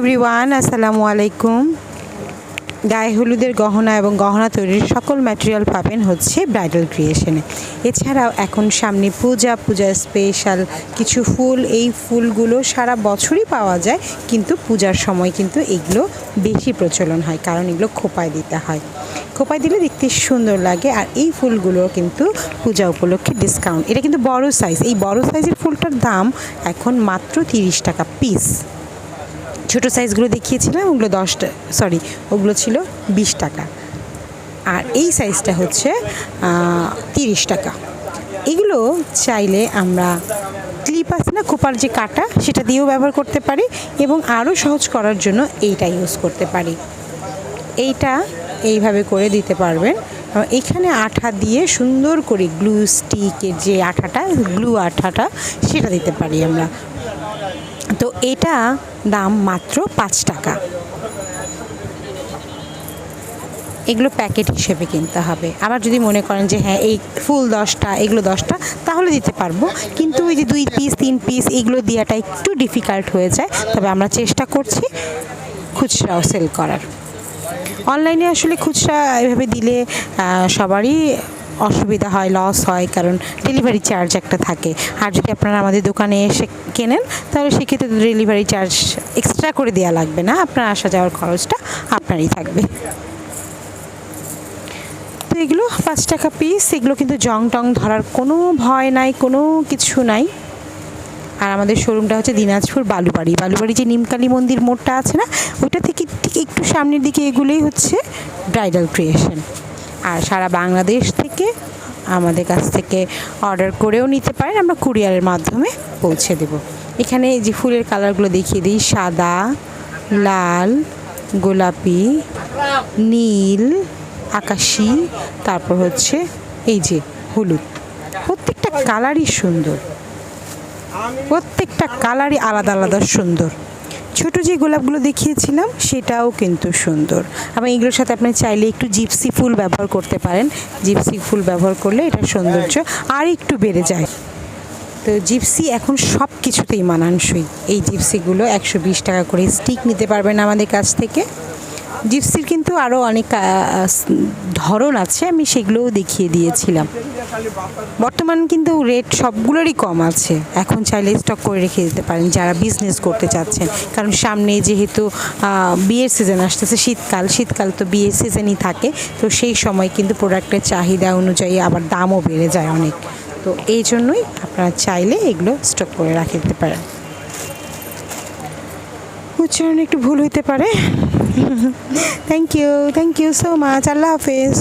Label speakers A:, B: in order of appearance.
A: Everyone, আসসালামু আলাইকুম। গায়ে হলুদের গহনা এবং গহনা তৈরির সকল ম্যাটেরিয়াল পাবেন হচ্ছে ব্রাইডাল ক্রিয়েশনে এছাড়াও এখন সামনে পূজা পূজা স্পেশাল কিছু ফুল, এই ফুলগুলো সারা বছরই পাওয়া যায়, কিন্তু পূজার সময় কিন্তু এগুলো বেশি প্রচলন হয়, কারণ এগুলো খোপায় দিতে হয়। খোপায় দিলে দেখতে সুন্দর লাগে, আর এই ফুলগুলো কিন্তু পূজা উপলক্ষে ডিসকাউন্ট এটা কিন্তু বড় সাইজ এই বড় সাইজের ফুলটার দাম এখন মাত্র তিরিশ টাকা পিস ছোটো সাইজগুলো দেখিয়েছিলাম ওগুলো দশটা সরি ওগুলো ছিল বিশ টাকা। আর এই সাইজটা হচ্ছে তিরিশ টাকা। এগুলো চাইলে আমরা ক্লিপ আছে না, কোপার যে কাটা, সেটা দিয়েও ব্যবহার করতে পারি এবং আরও সহজ করার জন্য এইটা ইউজ করতে পারি। এইটা এইভাবে করে দিতে পারবেন। এখানে আঠা দিয়ে সুন্দর করে গ্লু স্টিকের যে আঠাটা গ্লু আঠাটা, সেটা দিতে পারি আমরা। তো এটা দাম মাত্র পাঁচ টাকা। এগুলো প্যাকেট হিসেবে কিনতে হবে। আবার যদি মনে করেন যে হ্যাঁ এই ফুল দশটা, এগুলো দশটা, তাহলে দিতে পারব। কিন্তু ওই যে দুই পিস তিন পিস এগুলো দেওয়াটা একটু ডিফিকাল্ট হয়ে যায়। তবে আমরা চেষ্টা করছি খুচরাও সেল করার। অনলাইনে আসলে খুচরা এভাবে দিলে সবারই অসুবিধা হয় লস হয়, কারণ ডেলিভারি চার্জ একটা থাকে। আর যদি আপনারা আমাদের দোকানে এসে কেনেন, তাহলে সেক্ষেত্রে ডেলিভারি চার্জ এক্সট্রা করে দেওয়া লাগবে না। আপনার আসা যাওয়ার খরচটা আপনারই থাকবে। তো এগুলো পাঁচ টাকা পিস এগুলো কিন্তু জং টং ধরার কোনো ভয় নাই, কোনো কিছু নাই। আর আমাদের শোরুমটা হচ্ছে দিনাজপুর বালুবাড়ি। বালুবাড়ি যে নিমকালী মন্দির মোড়টা আছে না ওইটা থেকে ঠিক একটু সামনের দিকে এগুলোই হচ্ছে ব্রাইডাল ক্রিয়েশন আর সারা বাংলাদেশ থেকে আমাদের কাছ থেকে অর্ডার করেও নিতে পারেন। আমরা কুরিয়ারের মাধ্যমে পৌঁছে দেব। এখানে এই যে ফুলের কালারগুলো দেখিয়ে দিই, সাদা, লাল, গোলাপি, নীল, আকাশি, তারপর হচ্ছে এই যে হলুদ। প্রত্যেকটা কালারই সুন্দর। প্রত্যেকটা কালারই আলাদা আলাদা সুন্দর। ছোট যে গোলাপগুলো দেখিয়েছিলাম, সেটাও কিন্তু সুন্দর। এবং এগুলোর সাথে আপনি চাইলে একটু জিপসি ফুল ব্যবহার করতে পারেন। জিপসি ফুল ব্যবহার করলে এটার সৌন্দর্য আর একটু বেড়ে যায়। তো জিপসি এখন সব কিছুতেই মানানসই। এই জিপসিগুলো একশো বিশ টাকা করে স্টিক নিতে পারবেন আমাদের কাছ থেকে। জিপসির কিন্তু আরও অনেক ধরন আছে, আমি সেগুলোও দেখিয়ে দিয়েছিলাম। বর্তমান কিন্তু রেট সবগুলোরই কম আছে। এখন চাইলে স্টক করে রেখে দিতে পারেন যারা বিজনেস করতে চাচ্ছেন। কারণ সামনে যেহেতু বিয়ের সিজন আসতেছে শীতকাল শীতকাল তো বিয়ের সিজনই থাকে। তো সেই সময় কিন্তু প্রোডাক্টের চাহিদা অনুযায়ী আবার দামও বেড়ে যায় অনেক। তো এই জন্যই আপনারা চাইলে এগুলো স্টক করে রাখে দিতে পারেন। উচ্চারণ একটু ভুল হইতে পারে। Thank you thank you so much আল্লাহ হাফেজ।